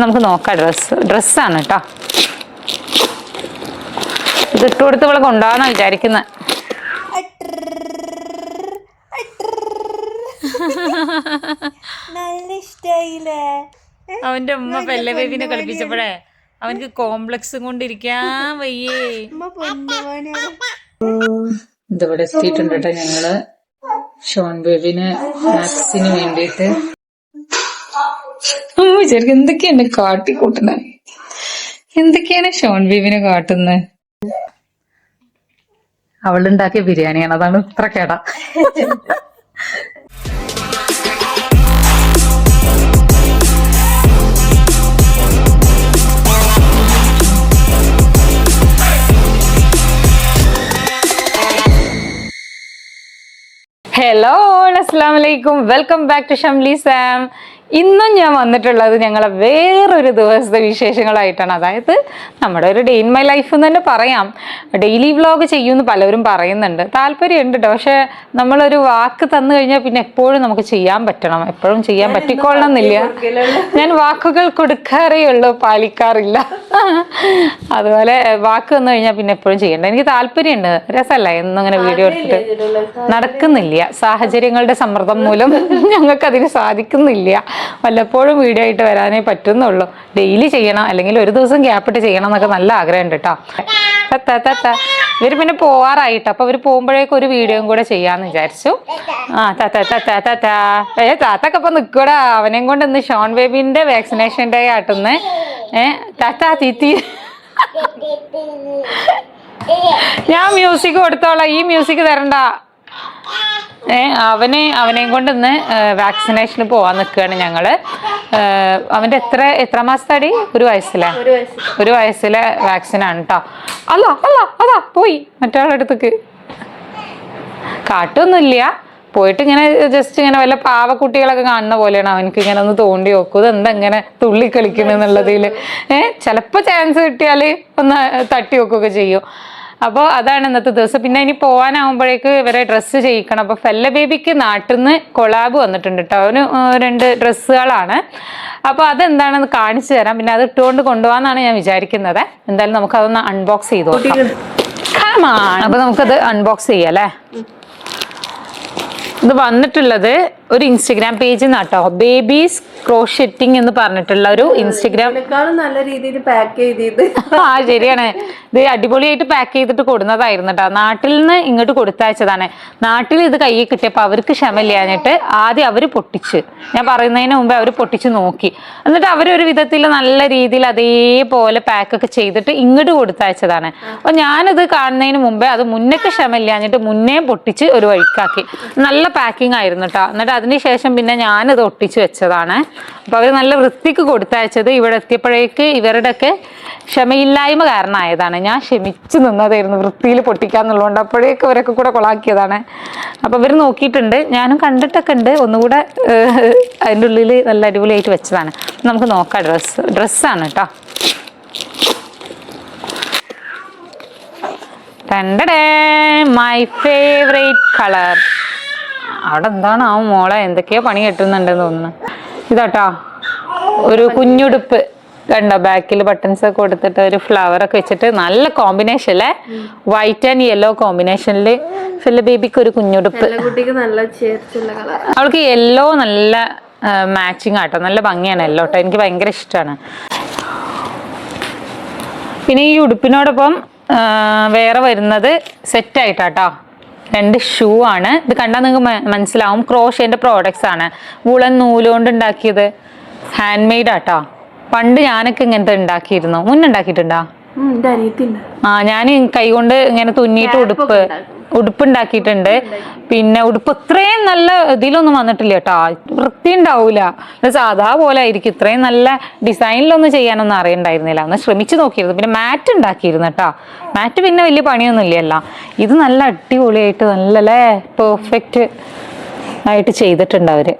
നമുക്ക് നോക്കാം. ഡ്രസ്സ് ഡ്രസ്സാണ് കേട്ടോ ഇത് ഇട്ട് കൊടുത്ത് ഇവിടെ കൊണ്ടുപോകാന്നാ വിചാരിക്കുന്നത് നല്ല ഇഷ്ടായില്ലേ? അവന്റെ ഉമ്മ പെല്ല ബേബിനെ കളിപ്പിച്ചപ്പോഴേ അവനക്ക് കോംപ്ലക്സും കൊണ്ടിരിക്കാൻ വയ്യേ. ഇതവിടെ എത്തിയിട്ടുണ്ട് കേട്ടോ ഞങ്ങൾ. ഷോൺ ബേബിന് മാക്സിന് വേണ്ടിയിട്ട് ശരിക്കും എന്തൊക്കെയാണ് കാട്ടിക്കൂട്ടുന്നത് എന്തൊക്കെയാണ് ഷോൺ ബീവിനെ കാട്ടുന്നത് അവളുണ്ടാക്കിയ ബിരിയാണിയാണ്. അതാണ് ഇത്ര കേട. ഹലോ അസ്സാം വലൈക്കും welcome back to Shamli Sam ഇന്നും ഞാൻ വന്നിട്ടുള്ളത് ഞങ്ങളെ വേറൊരു ദിവസത്തെ വിശേഷങ്ങളായിട്ടാണ്. അതായത് നമ്മുടെ ഒരു ഡേ ഇൻ മൈ ലൈഫ് എന്ന് തന്നെ പറയാം. ഡെയിലി വ്ളോഗ് ചെയ്യുമെന്ന് പലരും പറയുന്നുണ്ട്. താല്പര്യമുണ്ട് കേട്ടോ പക്ഷെ നമ്മളൊരു വാക്ക് തന്നു കഴിഞ്ഞാൽ പിന്നെ എപ്പോഴും നമുക്ക് ചെയ്യാൻ പറ്റണം. എപ്പോഴും ചെയ്യാൻ പറ്റിക്കൊള്ളണം എന്നില്ല ഞാൻ വാക്കുകൾ കൊടുക്കാറേ ഉള്ളൂ പാലിക്കാറില്ല. അതുപോലെ വാക്ക് തന്നു കഴിഞ്ഞാൽ പിന്നെ എപ്പോഴും ചെയ്യണ്ട. എനിക്ക് താല്പര്യമുണ്ട്. രസമല്ല എന്നും ഇങ്ങനെ വീഡിയോ എടുത്തിട്ട്. നടക്കുന്നില്ല. സാഹചര്യങ്ങളുടെ സമ്മർദ്ദം മൂലം ഞങ്ങൾക്ക് അതിന് സാധിക്കുന്നില്ല. വല്ലപ്പോഴും വീഡിയോ ആയിട്ട് വരാനേ പറ്റുന്നുള്ളൂ. ഡെയിലി ചെയ്യണം അല്ലെങ്കിൽ ഒരു ദിവസം ഗ്യാപ്പിട്ട് ചെയ്യണം എന്നൊക്കെ നല്ല ആഗ്രഹമുണ്ട് കേട്ടോ തത്ത തത്ത ഇവർ പിന്നെ പോവാറായിട്ട് അപ്പൊ അവർ പോകുമ്പോഴേക്കും ഒരു വീഡിയോയും കൂടെ ചെയ്യാന്ന് വിചാരിച്ചു. ആ തത്ത തത്ത തത്ത ഏ താത്തൊക്കെ അപ്പൊ നിക്കൂടാ അവനെയും കൊണ്ട് ഇന്ന് ഷോൺ ബേബിന്റെ വാക്സിനേഷൻ ഡേ ആട്ടുന്ന്. ഏ താത്ത തീത്തി ഞാൻ മ്യൂസിക് കൊടുത്തോളാം. ഈ മ്യൂസിക് തരണ്ട. അവന് അവനെയും കൊണ്ട് ഇന്ന് വാക്സിനേഷന് പോവാൻ നിൽക്കുകയാണ് ഞങ്ങൾ. അവന്റെ അവന്റെ എത്ര എത്ര മാസത്തടി? ഒരു വയസ്സിലെ? ഒരു വയസ്സ് ഒരു വയസ്സിലെ വാക്സിനാണ് കേട്ടോ അല്ല അല്ല അതാ പോയി. മറ്റൊരാളുടെ അടുത്തേക്ക് കാട്ടൊന്നുമില്ല. പോയിട്ട് ഇങ്ങനെ ജസ്റ്റ് ഇങ്ങനെ വല്ല പാവക്കുട്ടികളൊക്കെ കാണുന്ന പോലെയാണ് അവനക്ക് ഇങ്ങനെ ഒന്ന് തോണ്ടി നോക്കൂ. ഇത് എന്താ ഇങ്ങനെ തുള്ളി കളിക്കുന്നുള്ളതിൽ ഏഹ് ചിലപ്പോൾ ചാൻസ് കിട്ടിയാൽ ഒന്ന് തട്ടി വെക്കുകയൊക്കെ ചെയ്യും. അപ്പോൾ അതാണ് ഇന്നത്തെ ദിവസം. പിന്നെ ഇനി പോകാനാവുമ്പോഴേക്ക് ഇവരെ ഡ്രസ്സ് ചെയ്യിക്കണം. അപ്പോൾ ഫെല്ല ബേബിക്ക് നാട്ടിൽ നിന്ന് കൊളാബ് വന്നിട്ടുണ്ട് കേട്ടോ അവന് രണ്ട് ഡ്രസ്സുകളാണ്. അപ്പോൾ അതെന്താണെന്ന് കാണിച്ചു തരാം. പിന്നെ അത് ഇട്ടുകൊണ്ട് കൊണ്ടുപോകാന്നാണ് ഞാൻ വിചാരിക്കുന്നത്. എന്തായാലും നമുക്ക് അതൊന്ന് അൺബോക്സ് ചെയ്തു നോക്കാം. Come on. അപ്പൊ നമുക്കത് അൺബോക്സ് ചെയ്യാം അല്ലേ? ഇത് വന്നിട്ടുള്ളത് ഒരു ഇൻസ്റ്റഗ്രാം പേജ് നട്ടോ ബേബീസ് ക്രോഷെറ്റിംഗ് എന്ന് പറഞ്ഞിട്ടുള്ള ഒരു ഇൻസ്റ്റഗ്രാം നല്ല രീതിയിൽ പാക്ക് ചെയ്ത് ആ ശരിയാണ്. ഇത് അടിപൊളിയായിട്ട് പാക്ക് ചെയ്തിട്ട് കൊടുന്നതായിരുന്നു കേട്ടോ നാട്ടിൽ നിന്ന് ഇങ്ങോട്ട് കൊടുത്തയച്ചതാണ്. നാട്ടിൽ ഇത് കയ്യിൽ കിട്ടിയപ്പോൾ അവർക്ക് ക്ഷമയില്ലാഞ്ഞിട്ട് ആദ്യം അവർ പൊട്ടിച്ച്. ഞാൻ പറയുന്നതിന് മുമ്പേ അവർ പൊട്ടിച്ച് നോക്കി. എന്നിട്ട് അവരൊരു വിധത്തിൽ നല്ല രീതിയിൽ അതേപോലെ പാക്കൊക്കെ ചെയ്തിട്ട് ഇങ്ങോട്ട് കൊടുത്തയച്ചതാണ്. അപ്പോൾ ഞാനത് കാണുന്നതിന് മുമ്പേ അത് മുന്നേക്ക് ക്ഷമയില്ലാഞ്ഞിട്ട് മുന്നേ പൊട്ടിച്ച് ഒരു വഴിക്കാക്കി. നല്ല പാക്കിംഗ് ആയിരുന്നു കേട്ടോ എന്നിട്ട് അതിന് ശേഷം പിന്നെ ഞാനത് ഒട്ടിച്ചു വെച്ചതാണ്. അപ്പോൾ അവർ നല്ല വൃത്തിക്ക് കൊടുത്തയച്ചത് ഇവിടെ എത്തിയപ്പോഴേക്ക് ഇവരുടെയൊക്കെ ക്ഷമയില്ലായ്മ കാരണമായതാണ്. ഞാൻ ക്ഷമിച്ചു നിന്നതായിരുന്നു വൃത്തിയിൽ പൊട്ടിക്കാന്നുള്ളതുകൊണ്ട് അപ്പോഴേക്ക് അവരൊക്കെ കൂടെ കൊളാക്കിയതാണ്. അപ്പോൾ ഇവർ നോക്കിയിട്ടുണ്ട്. ഞാനും കണ്ടിട്ടൊക്കെ ഉണ്ട്. ഒന്നുകൂടെ അതിന്റെ ഉള്ളിൽ നല്ല അടിപൊളിയായിട്ട് വെച്ചതാണ്. നമുക്ക് നോക്കാം ഡ്രസ്സ്. ഡ്രസ്സാണ് കേട്ടോ. രണ്ടടേ മൈ ഫേവറേറ്റ് കളർ അവിടെ എന്താണ് ആ മോളെ? എന്തൊക്കെയോ പണി കെട്ടുന്നുണ്ടെന്ന് തോന്നുന്നു. ഇതാട്ടോ. ഒരു കുഞ്ഞുടുപ്പ്. കണ്ടോ? ബാക്കിൽ ബട്ടൺസ് ഒക്കെ കൊടുത്തിട്ട് ഒരു ഫ്ലവർ ഒക്കെ വെച്ചിട്ട് നല്ല കോമ്പിനേഷൻ അല്ലേ വൈറ്റ് ആൻഡ് യെല്ലോ കോമ്പിനേഷനിൽ ഫില്ല ബേബിക്ക് ഒരു കുഞ്ഞുടുപ്പ്. അവൾക്ക് യെല്ലോ നല്ല മാച്ചിങ് ആട്ടോ. നല്ല ഭംഗിയാണ് യെല്ലോ കേട്ടോ എനിക്ക് ഭയങ്കര ഇഷ്ടമാണ് പിന്നെ ഈ ഉടുപ്പിനോടൊപ്പം വേറെ വരുന്നത് സെറ്റ് ആയിട്ടാട്ടോ. രണ്ട് ഷൂ ആണ്. ഇത് കണ്ടാൽ നിങ്ങൾക്ക് മനസ്സിലാവും. ക്രോഷേന്റെ പ്രോഡക്റ്റ്സ് ആണ്. വുളൻ നൂലുകൊണ്ട് ഉണ്ടാക്കിയത്. ഹാൻഡ് മെയ്ഡ് ആട്ടോ. പണ്ട് ഞാനൊക്കെ ഇങ്ങനത്തെ ഉണ്ടാക്കിയിരുന്നു. മുന്നുണ്ടാക്കിയിട്ടുണ്ടോ ആ ഞാൻ കൈകൊണ്ട് ഇങ്ങനെ തുന്നിയിട്ട് ഉടുപ്പ്. ഉടുപ്പ് ഉണ്ടാക്കിയിട്ടുണ്ട് പിന്നെ ഉടുപ്പ് ഇത്രയും നല്ല ഇതിലൊന്നും വന്നിട്ടില്ല കേട്ടോ. വൃത്തി ഉണ്ടാവൂല. സാധാ പോലെ ആയിരിക്കും. ഇത്രയും നല്ല ഡിസൈനിലൊന്നും ചെയ്യാനൊന്നും അറിയണ്ടായിരുന്നില്ല. ഒന്ന് ശ്രമിച്ചു നോക്കിയിരുന്നു. പിന്നെ മാറ്റ് ഉണ്ടാക്കിയിരുന്നു കേട്ടോ. മാറ്റ് പിന്നെ വലിയ പണിയൊന്നും ഇല്ലല്ലോ ഇത് നല്ല അടിപൊളിയായിട്ട് നല്ലല്ലേ? പെർഫെക്റ്റ് ആയിട്ട് ചെയ്തിട്ടുണ്ട് അവർ.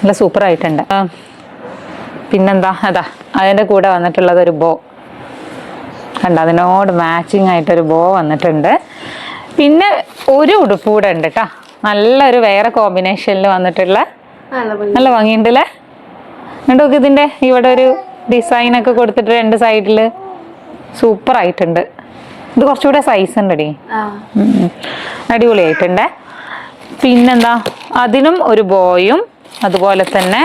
നല്ല സൂപ്പർ ആയിട്ടുണ്ട്. പിന്നെന്താ? അതാ അതിന്റെ കൂടെ വന്നിട്ടുള്ളത് ഒരു ബോ കണ്ട? അതിനോട് മാച്ചിങ് ആയിട്ടൊരു ബോ വന്നിട്ടുണ്ട്. പിന്നെ ഒരു ഉടുപ്പ് കൂടെ ഉണ്ട് കേട്ടോ നല്ലൊരു വേറെ കോമ്പിനേഷനിൽ വന്നിട്ടുള്ള നല്ല ഭംഗിയുണ്ടല്ലേ? കണ്ടു നോക്ക് ഇതിന്റെ. ഇവിടെ ഒരു ഡിസൈൻ ഒക്കെ കൊടുത്തിട്ട് രണ്ട് സൈഡിൽ സൂപ്പർ ആയിട്ടുണ്ട്. ഇത് കുറച്ചുകൂടെ സൈസ് ഉണ്ട് അടി അടിപൊളിയായിട്ടുണ്ടേ. പിന്നെന്താ? അതിനും ഒരു ബോയും അതുപോലെ തന്നെ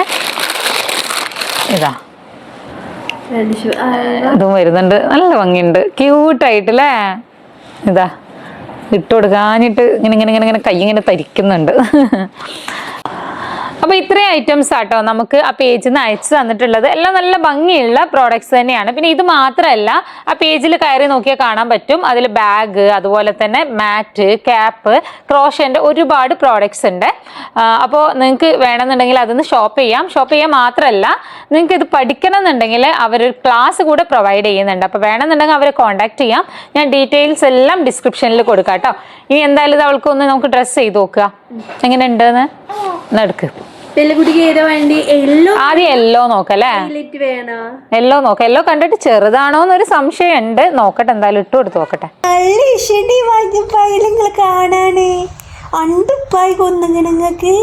ഇതാ. ഇതും വരുന്നുണ്ട്. നല്ല ഭംഗിയുണ്ട്. ക്യൂട്ടായിട്ടല്ലേ ഇതാ. ഇട്ട് കൊടുക്കാനിട്ട് ഇങ്ങനെ ഇങ്ങനെ ഇങ്ങനെ ഇങ്ങനെ കൈ ഇങ്ങനെ തരിക്കുന്നുണ്ട്. അപ്പൊ ഇത്രയും ഐറ്റംസ് ആട്ടോ നമുക്ക് ആ പേജിൽ നിന്ന് അയച്ചു തന്നിട്ടുള്ളത്. എല്ലാം നല്ല ഭംഗിയുള്ള പ്രോഡക്റ്റ്സ് തന്നെയാണ്. പിന്നെ ഇത് മാത്രമല്ല ആ പേജിൽ കയറി നോക്കിയാൽ കാണാൻ പറ്റും. അതിൽ ബാഗ് അതുപോലെ തന്നെ മാറ്റ് ക്യാപ്പ് ക്രോഷന്റെ ഒരുപാട് പ്രോഡക്ട്സ് ഉണ്ട്. അപ്പോൾ നിങ്ങൾക്ക് വേണമെന്നുണ്ടെങ്കിൽ അതൊന്ന് ഷോപ്പ് ചെയ്യാം. ഷോപ്പ് ചെയ്യാൻ മാത്രമല്ല നിങ്ങൾക്ക് ഇത് പഠിക്കണം എന്നുണ്ടെങ്കിൽ അവരൊരു ക്ലാസ് കൂടെ പ്രൊവൈഡ് ചെയ്യുന്നുണ്ട്. അപ്പോൾ വേണമെന്നുണ്ടെങ്കിൽ അവരെ കോൺടാക്ട് ചെയ്യാം. ഞാൻ ഡീറ്റെയിൽസ് എല്ലാം ഡിസ്ക്രിപ്ഷനിൽ കൊടുക്കാം കേട്ടോ. ഇനി എന്തായാലും ഇത് അവൾക്കൊന്ന് നമുക്ക് ഡ്രസ്സ് ചെയ്ത് നോക്കുക. എങ്ങനെ ഉണ്ടെന്ന് എടുക്ക്. പെല്ലുകുട്ടിക്ക് ഏതാ വേണ്ടി? എല്ലോ ആദ്യം യെല്ലോ നോക്കല്ലേ? ഹൈലൈറ്റ് വേണോ? യെല്ലോ നോക്ക. യെല്ലോ കണ്ടിട്ട് ചെറുതാണോ എന്നൊരു സംശയം ഉണ്ട് നോക്കട്ടെ എന്തായാലും ഇട്ട് കൊടുത്ത് നോക്കട്ടെ. നല്ല ഇഷ്ടണ്ടി വാങ്ങിയപ്പായി നിങ്ങൾ കാണാന് അണ്ടുപ്പായി കൊന്നെങ്കിൽ നിങ്ങൾക്ക്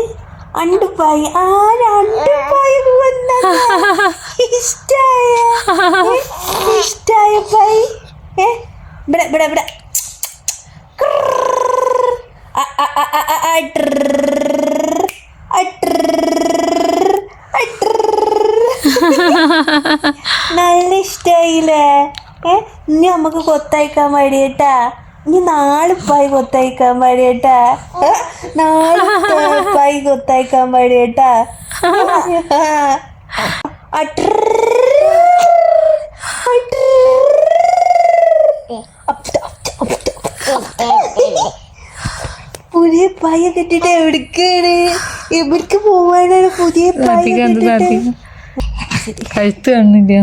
അണ്ടുപ്പായി. ആരണ്ടുപ്പായി ഇഷ്ടായ? ഇഷ്ടായ പായി? ഏ? ഇവിടെ ഇവിടെ ഇവിടെ. ഇഷ്ടായില്ലേ ഏ? ഇനി നമുക്ക് കൊത്തയക്കാൻ മടിയട്ടാ ഇനി നാളിപ്പായി പായി കൊത്തയക്കാൻ മടിയട്ടാ നാളിപ്പായി നാളെ പായി കൊത്തയക്കാൻ മടിയട്ടാ പുതിയ പായ കെട്ടിട്ട് എവിടേക്കാണ്? എവിടേക്ക് പോവാനാണ് പുതിയ പായ കെട്ടിട്ട് കഴുത്ത് കണ്ണില്ല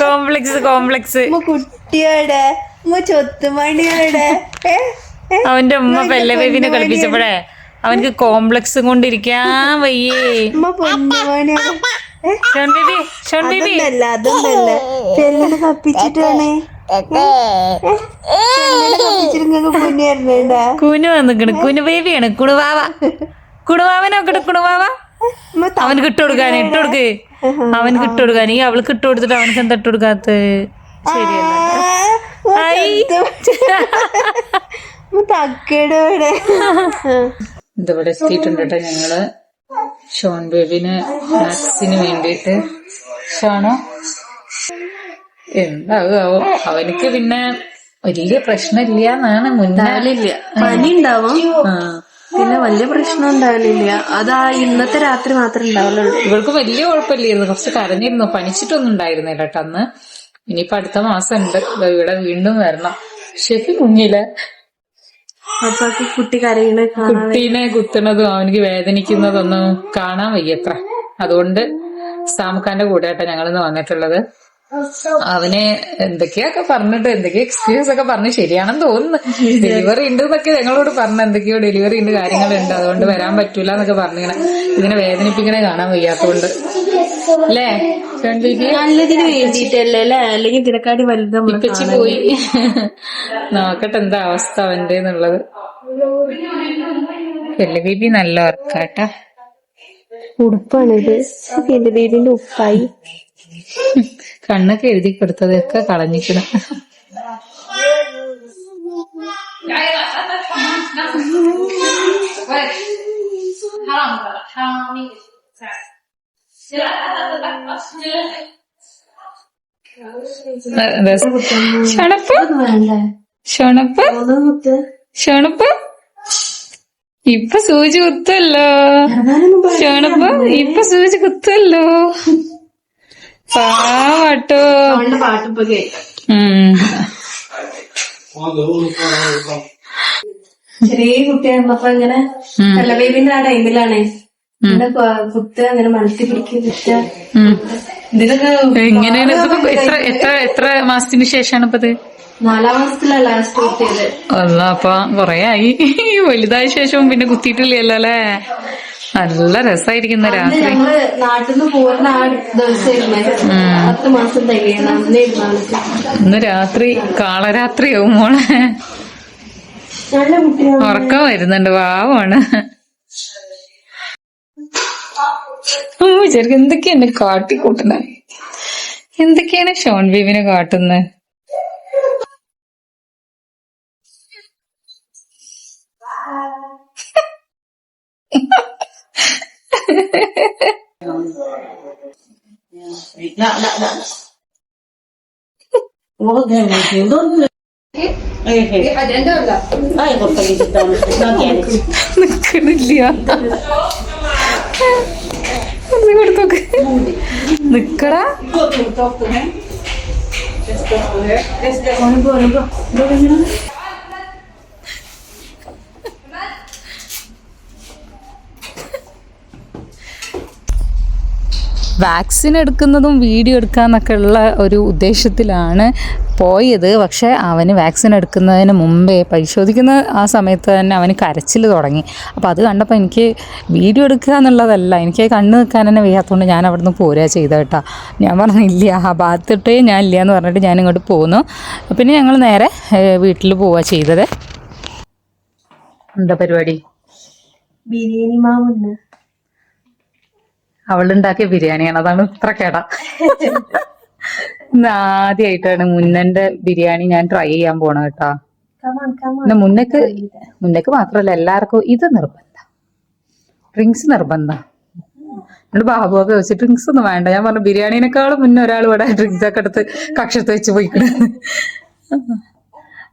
കോംപ്ലക്സ് കോംപ്ലക്സ് കുട്ടിയോടെ. ചൊത്തുമണിയോടെ? അവന്റെ ഉമ്മ പെല്ല ബേബിനെ കളിപ്പിച്ചപ്പോഴേ അവനക്ക് കോംപ്ലക്സ് കൊണ്ടിരിക്കാൻ വയ്യേ? Shawn baby Shawn baby. കപ്പിച്ചിട്ടാണ് കുനു വന്നിക്കണ്. കുനു ബേബിയാണ് കുണുവാവ. കുണുവാവനൊക്കെ നോക്കട്ടെ കുണുവാവ. അവന് കിട്ടുകൊടുക്കാൻ ഇട്ടുകൊടുക്ക് അവൻ കിട്ടുകൊടുക്കാൻ ഈ അവൾക്ക് ഇട്ടുകൊടുത്തിട്ട് അവനക്ക് എന്താ ഇട്ട് കൊടുക്കാത്ത ശരിയല്ല ഇതിവിടെ എത്തിയിട്ടുണ്ട് കേട്ടോ ഞങ്ങൾ. ഷോൺ ബേബിന് മാത്സിന് വേണ്ടിട്ട് ഷോണോ? എന്താകും? അവനക്ക് പിന്നെ വലിയ പ്രശ്നമില്ല എന്നാണ് മുന്നാലില്ല പനി ഉണ്ടാവും ആ. പിന്നെ വലിയ പ്രശ്നം ഉണ്ടാവലില്ല. അതാ ഇന്നത്തെ രാത്രി മാത്രമേ ഉണ്ടാവുള്ളൂ. ഇവൾക്ക് വലിയ കുഴപ്പമില്ലായിരുന്നു. കുറച്ച് കരഞ്ഞിരുന്നു. പനിച്ചിട്ടൊന്നും ഉണ്ടായിരുന്നില്ല കേട്ടോ അന്ന്. ഇനിയിപ്പൊ അടുത്ത മാസം ഉണ്ട് ഇവിടെ വീണ്ടും വരണം. ഷെഫി കുഞ്ഞില്ല കുട്ടി കരയണ കുട്ടീനെ കുത്തണതും അവനിക്ക് വേദനിക്കുന്നതൊന്നും കാണാൻ വയ്യത്ര. അതുകൊണ്ട് സാമുഖാന്റെ കൂടെ ആയിട്ടാ ഞങ്ങളിന്ന് വന്നിട്ടുള്ളത്. അവന് എന്തൊക്കെയൊക്കെ പറഞ്ഞിട്ട് എന്തൊക്കെയോ എക്സ്ക്യൂസ് ഒക്കെ പറഞ്ഞ് ശരിയാണെന്ന് തോന്നുന്നു. ഡെലിവറി ഉണ്ട് എന്നൊക്കെ ഞങ്ങളോട് പറഞ്ഞു എന്തൊക്കെയോ ഡെലിവറി ഉണ്ട് കാര്യങ്ങളുണ്ട്. അതുകൊണ്ട് വരാൻ പറ്റൂല എന്നൊക്കെ പറഞ്ഞിങ്ങനെ ഇതിനെ വേദനിപ്പിക്കണേ കാണാൻ വയ്യാത്തോണ്ട്. അല്ലേ? നല്ലതിന് വേണ്ടിട്ടല്ലേ അല്ലേ? അല്ലെങ്കിൽ ഇതിനെക്കാട്ടി വലുത് ഇപ്പച്ചി പോയി. നോക്കട്ടെ എന്താ അവസ്ഥ അവന്റെ എന്നുള്ളത് പെല്ലു ബേബി നല്ല വർക്കാട്ട ഉടുപ്പാണിത്. എന്റെ ബേബിന്റെ ഉപ്പായി. കണ്ണൊക്കെ എഴുതി കൊടുത്തതൊക്കെ കളഞ്ഞിക്കണം ഷണപ്പ്? ഇപ്പൊ സൂചി കുത്തല്ലോ ഷണപ്പ്? ഇപ്പൊ സൂചി കുത്തല്ലോ പാവട്ടോ. പാട്ടിപ്പോ കേൾക്കാം ചെറിയ കുട്ടിയായിരുന്നപ്പോ ഇങ്ങനെ നല്ല ബേബിന്റെ ആ ടൈമിലാണ് കുത്ത് അങ്ങനെ മലത്തി പിടിക്കുക കുത്ത. ഉം. ഇതിനൊക്കെ എങ്ങനെയാണ് എത്ര എത്ര എത്ര മാസത്തിന് ശേഷമാണ് ഇപ്പൊ നാലാം മാസത്തിലാണ് ലാസ്റ്റ് കുത്തിയത്. അല്ല അപ്പൊ കൊറേ ആയി. വലുതായ ശേഷം പിന്നെ കുത്തിയിട്ടില്ലല്ലോ അല്ലേ? നല്ല രാത്രി. ഞങ്ങൾ നാട്ടിൽ നിന്ന് പോകുന്ന ആ ദിവസമായിരുന്നേ. പത്ത് മാസം ആൾക്ക് ഇന്ന് രാത്രി കാളരാത്രിയാവും മോളെ. ഉറക്കം വരുന്നുണ്ട് പാവമാണ്. ശരിക്കും എന്തൊക്കെയാണ് കാട്ടിക്കൂട്ടുന്നത്? എന്തൊക്കെയാണ് ഷോൺ ബീബിനെ കാട്ടുന്നത്? നിക്കണില്ല ഒന്ന് കൊടുത്തോക്ക് നിക്കടാ വാക്സിൻ എടുക്കുന്നതും വീഡിയോ എടുക്കാമെന്നൊക്കെ ഉള്ള ഒരു ഉദ്ദേശത്തിലാണ് പോയത്. പക്ഷേ അവന് വാക്സിൻ എടുക്കുന്നതിന് മുമ്പേ പരിശോധിക്കുന്ന ആ സമയത്ത് തന്നെ അവന് കരച്ചിൽ തുടങ്ങി. അപ്പോൾ അത് കണ്ടപ്പോൾ എനിക്ക് വീഡിയോ എടുക്കുക എന്നുള്ളതല്ല എനിക്ക് കണ്ണ് നിൽക്കാൻ തന്നെ വയ്യാത്തതുകൊണ്ട് ഞാൻ അവിടെ നിന്ന് പോരുക ചെയ്ത കേട്ടോ. ഞാൻ പറഞ്ഞില്ല ആ ഭാഗത്തിട്ടേ ഞാൻ ഇല്ല എന്ന് പറഞ്ഞിട്ട് ഞാൻ ഇങ്ങോട്ട് പോന്നു. പിന്നെ ഞങ്ങൾ നേരെ വീട്ടിൽ പോവുക ചെയ്തത്. എന്താ പരിപാടി? ബിരിയാണി മാവുണ്ട് അവളുണ്ടാക്കിയ ബിരിയാണിയാണ്. അതാണ് ഇത്ര കേട. ആദ്യമായിട്ടാണ് മുന്നന്റെ ബിരിയാണി ഞാൻ ട്രൈ ചെയ്യാൻ പോണ കേട്ടാ. മുന്നക്ക് മുന്നക്ക് മാത്രല്ല എല്ലാവർക്കും ഇത് നിർബന്ധ. ഡ്രിങ്ക്സ് നിർബന്ധ. എന്നോട് ബാബുവൊക്കെ വെച്ച് ഡ്രിങ്ക്സ് ഒന്നും വേണ്ട. ഞാൻ പറഞ്ഞു ബിരിയാണിനേക്കാളും മുന്നേ ഒരാൾ ഇവിടെ ഡ്രിങ്ക്സ് ഒക്കെ എടുത്ത് കക്ഷത്ത് വെച്ച് പോയിക്കണ്.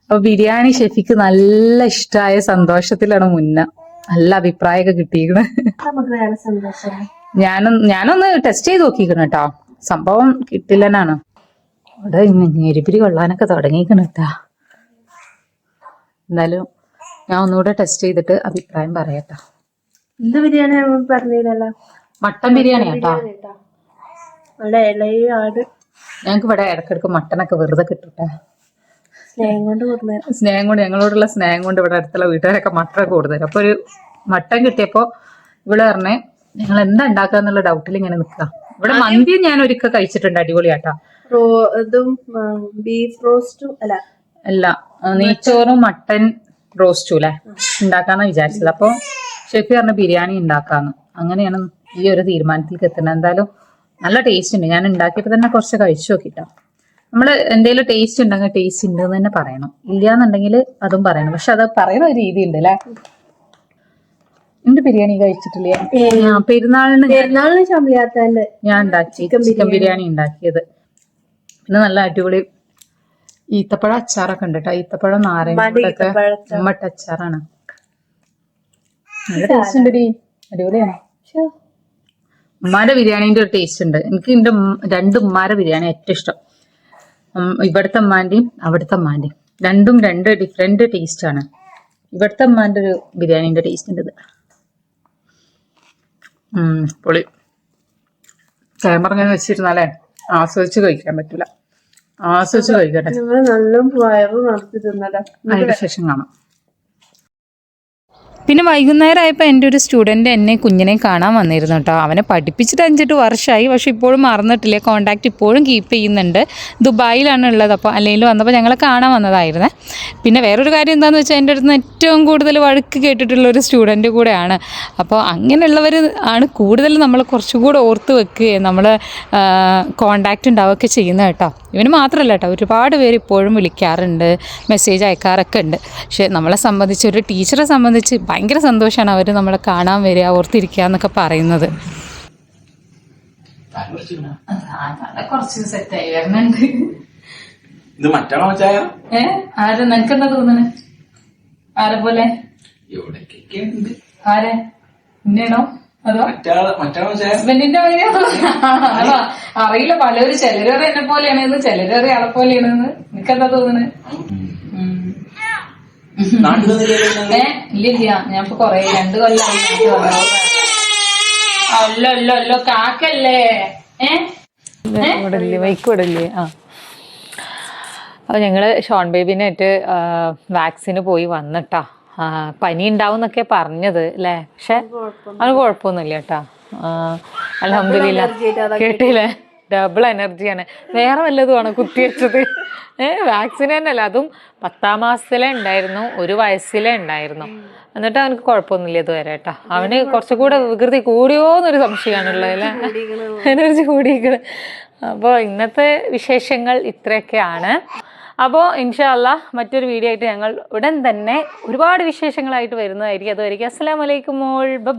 അപ്പൊ ബിരിയാണി ഷെഫിക്ക് നല്ല ഇഷ്ടമായ സന്തോഷത്തിലാണ് മുന്ന. നല്ല അഭിപ്രായമൊക്കെ കിട്ടിയിരിക്കുന്നത് ഞാനൊന്ന് ഞാനൊന്ന് ടെസ്റ്റ് ചെയ്ത് നോക്കിക്കണം കേട്ടോ സംഭവം കിട്ടില്ലെന്നാണ്. ഇവിടെ ഞെരിപിരി കൊള്ളാനൊക്കെ തുടങ്ങിയിരിക്കണം കേട്ടാ എന്തായാലും ഞാൻ ഒന്നുകൂടെ ടെസ്റ്റ് ചെയ്തിട്ട് അഭിപ്രായം പറയാട്ടോ. എന്ത് ബിരിയാണി പറഞ്ഞില്ലല്ലോ മട്ടൻ ബിരിയാണി കേട്ടോ അവിടെ ഞങ്ങൾക്ക് ഇവിടെ ഇടക്കിടക്ക് മട്ടനൊക്കെ വെറുതെ കിട്ടട്ടെ സ്നേഹം കൊണ്ട് സ്നേഹം കൊണ്ട് ഞങ്ങളോടുള്ള സ്നേഹം കൊണ്ട് ഇവിടെ അടുത്തുള്ള വീട്ടുകാരൊക്കെ മട്ടനൊക്കെ കൊടുത്തരും അപ്പൊ ഒരു മട്ടൻ കിട്ടിയപ്പോ ഇവിടെ പറഞ്ഞേ ഞങ്ങൾ എന്താ ഉണ്ടാക്കുക എന്നുള്ള ഡൗട്ടിൽ ഇങ്ങനെ നിൽക്കുക. ഇവിടെ മന്തി ഞാൻ ഒരിക്കൽ കഴിച്ചിട്ടുണ്ട് അടിപൊളിയാട്ടാ. ഇതും ബീഫ് റോസ്റ്റും അല്ല. അല്ല നെയ്ച്ചോറും മട്ടൻ റോസ്റ്റും അല്ലെ? ഉണ്ടാക്കാന്ന് വിചാരിച്ചത്. അപ്പൊ ഷെഫി പറഞ്ഞ ബിരിയാണി ഉണ്ടാക്കാന്ന്. അങ്ങനെയാണ് ഈ ഒരു തീരുമാനത്തിലേക്ക് എത്തുന്നത്. എന്തായാലും നല്ല ടേസ്റ്റ് ഉണ്ട്. ഞാൻ ഉണ്ടാക്കിയപ്പോ തന്നെ കുറച്ച് കഴിച്ചു നോക്കിട്ടോ. നമ്മൾ എന്തെങ്കിലും ടേസ്റ്റ് ഉണ്ടെങ്കിൽ ടേസ്റ്റ് ഉണ്ട് എന്ന് തന്നെ പറയണം. ഇല്ലാന്നുണ്ടെങ്കിൽ അതും പറയണം. പക്ഷെ അത് പറയുന്ന ഒരു രീതി ഉണ്ട് അല്ലേ? എന്റെ ബിരിയാണി കഴിച്ചിട്ടില്ലേ? പെരുന്നാളിന് പെരുന്നാളിന് ശമ്പളിയാത്തന്റെ ഞാൻ ഉണ്ടാക്കി ചിക്കൻ ബിരിയാണി. ഉണ്ടാക്കിയത്. പിന്നെ നല്ല അടിപൊളി ഈത്തപ്പഴ അച്ചാറൊക്കെ ഉണ്ട് കേട്ടോ. ഈത്തപ്പഴം നാരങ്ങയൊക്കെ ഉമ്മട്ട അച്ചാറാണ്. നല്ല ടേസ്റ്റ് ഉണ്ട് അടിപൊളിയാണ്. ഉമ്മാന്റെ ബിരിയാണീന്റെ ഒരു ടേസ്റ്റ് ഉണ്ട്. എനിക്ക് എന്റെ രണ്ട് ഉമ്മാരെ ബിരിയാണി ഏറ്റവും ഇഷ്ടം. ഇവിടുത്തെ ഉമ്മാന്റെയും അവിടുത്തെ ഉമ്മാന്റെയും രണ്ടും രണ്ട് ഡിഫറെന്റ് ടേസ്റ്റ് ആണ്. ഇവിടുത്തെ ഉമ്മാന്റെ ഒരു ബിരിയാണിന്റെ ടേസ്റ്റ് ഉണ്ട് പൊളി. ക്യാമറ ഇങ്ങനെ വെച്ചിരുന്നാലേ ആസ്വദിച്ച് കഴിക്കാൻ പറ്റില്ല ആസ്വദിച്ച് കഴിക്കട്ടെ. നിങ്ങൾ നല്ല വയറ് നടത്തി തിന്നടാ അതിന്റെ ശേഷം കാണാം. പിന്നെ വൈകുന്നേരം ആയപ്പോൾ എന്റെ ഒരു സ്റ്റുഡന്റ് എന്നെ കുഞ്ഞിനെ കാണാൻ വന്നിരുന്നു കേട്ടോ. അവനെ പഠിപ്പിച്ചിട്ട് അഞ്ചെട്ട് വർഷമായി പക്ഷെ ഇപ്പോഴും മറന്നിട്ടില്ല. കോണ്ടാക്റ്റ് ഇപ്പോഴും കീപ്പ് ചെയ്യുന്നുണ്ട്. ദുബായിലാണ് ഉള്ളത് അപ്പോൾ അല്ലെങ്കിൽ വന്നപ്പോൾ ഞങ്ങളെ കാണാൻ വന്നതായിരുന്നേ. പിന്നെ വേറൊരു കാര്യം എന്താണെന്ന് വെച്ചാൽ എന്റെ അടുത്ത് ഏറ്റവും കൂടുതൽ വഴക്ക് കേട്ടിട്ടുള്ള ഒരു സ്റ്റുഡന്റ് കൂടെയാണ്. അപ്പോൾ അങ്ങനെയുള്ളവർ ആണ് കൂടുതൽ നമ്മൾ കുറച്ചുകൂടെ ഓർത്ത് വെക്കുകയും നമ്മൾ കോണ്ടാക്റ്റ് ഉണ്ടാവുകയൊക്കെ ചെയ്യുന്നത് കേട്ടോ. ഇവന് മാത്രമല്ല കേട്ടോ. ഒരുപാട് പേര് ഇപ്പോഴും വിളിക്കാറുണ്ട് മെസ്സേജ് അയക്കാറൊക്കെ ഉണ്ട് പക്ഷെ നമ്മളെ സംബന്ധിച്ച് ഒരു ടീച്ചറെ സംബന്ധിച്ച് ഭയങ്കര സന്തോഷമാണ് അവർ നമ്മളെ കാണാൻ വരിക ഓർത്തിരിക്കുക എന്നൊക്കെ പറയുന്നത്. കുറച്ച് സെറ്റായി വരുന്നുണ്ട് ഇത് മറ്റാണോ ചായ? ഏ? ആര്? നിനക്കെന്താ തോന്നുന്നത് ആരെ പോലെ? ആരെ? ഇന്നേണോ അതോ? ഹസ്ബൻഡിന്റെ അറിയില്ല. പലരും ചിലരേറെ എന്നെ പോലെയാണ് ഇത്. ചിലരേറെ ആളെ നിനക്ക് എന്താ തോന്നുന്നത് ഏ ഇല്ല ഇല്ല. ഞാൻ ഇപ്പൊ കൊറേ രണ്ടു കൊല്ലായി. വന്നത്. അല്ലോ അല്ലോ അല്ലോ. കാക്കല്ലേ ഏ? വൈക്കോടല്ലേ ആ. അപ്പോൾ ഞങ്ങൾ ഷോൺ ബേബിനായിട്ട് വാക്സിന് പോയി വന്നിട്ടാ. പനി ഉണ്ടാവും എന്നൊക്കെ പറഞ്ഞത് അല്ലേ പക്ഷെ അത് കുഴപ്പമൊന്നുമില്ല. കേട്ടാ. അലഹമില്ല കേട്ടില്ലേ? ഡബിൾ എനർജിയാണ് വേറെ വല്ലതുമാണ് കുത്തിവെച്ചത് ഏഹ് വാക്സിൻ തന്നെയല്ല. അതും പത്താം മാസത്തിലേ ഉണ്ടായിരുന്നു ഒരു വയസ്സിലേ ഉണ്ടായിരുന്നു. എന്നിട്ട് അവനക്ക് കുഴപ്പമൊന്നുമില്ല ഇതുവരെ കേട്ടോ. അവന് കുറച്ചുകൂടെ വികൃതി കൂടിയോ എന്നൊരു സംശയമാണുള്ളത് അല്ലേ എനർജി കൂടിയിരിക്കുന്നത് അപ്പോൾ ഇന്നത്തെ വിശേഷങ്ങൾ ഇത്രയൊക്കെയാണ്. അപ്പോൾ ഇൻഷാല്ല മറ്റൊരു വീഡിയോ ആയിട്ട് ഞങ്ങൾ ഉടൻ തന്നെ ഒരുപാട് വിശേഷങ്ങളായിട്ട് വരുന്നതായിരിക്കും. അതുവരെയ്ക്കും അസ്സാം വലൈക്കും മോൾ. ബൈ